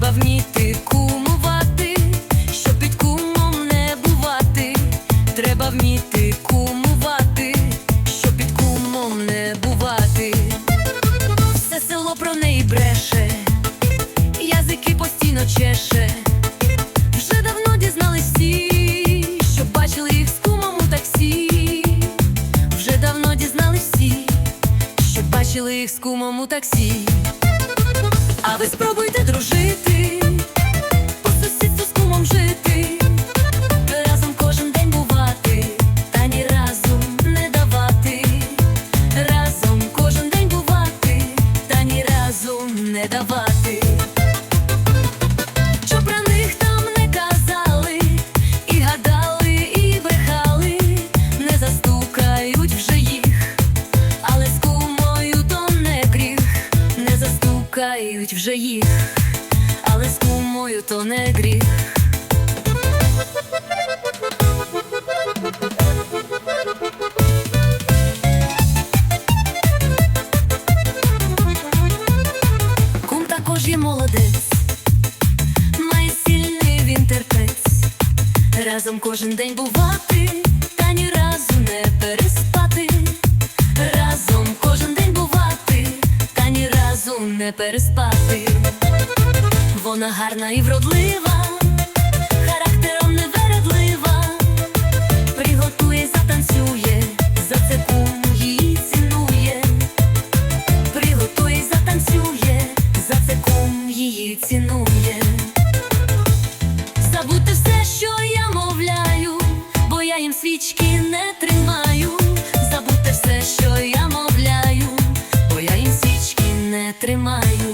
Треба вміти кумувати, щоб під кумом не бувати. Треба вміти кумувати, щоб під кумом не бувати. Все село про неї бреше, язики постійно чеше. Вже давно дізнались що бачили їх з кумом таксі. Вже давно дізнались всі, що бачили їх з кумом у таксі. А ви спробуйте дружити, застукають вже їх, але з кумою то не гріх. Кум також є молодець, має сильний він терпець, разом кожен день бувати, та ні разу не переспати, переспати. Вона гарна і вродлива, характером невередлива, приготує, затанцює, за це її цінує. Приготує, затанцює, за це її цінує. Забудьте все, що я мовляю, бо я їм свічки не тримаю. Забудьте все, що я мовляю, бо я їм свічки не тримаю.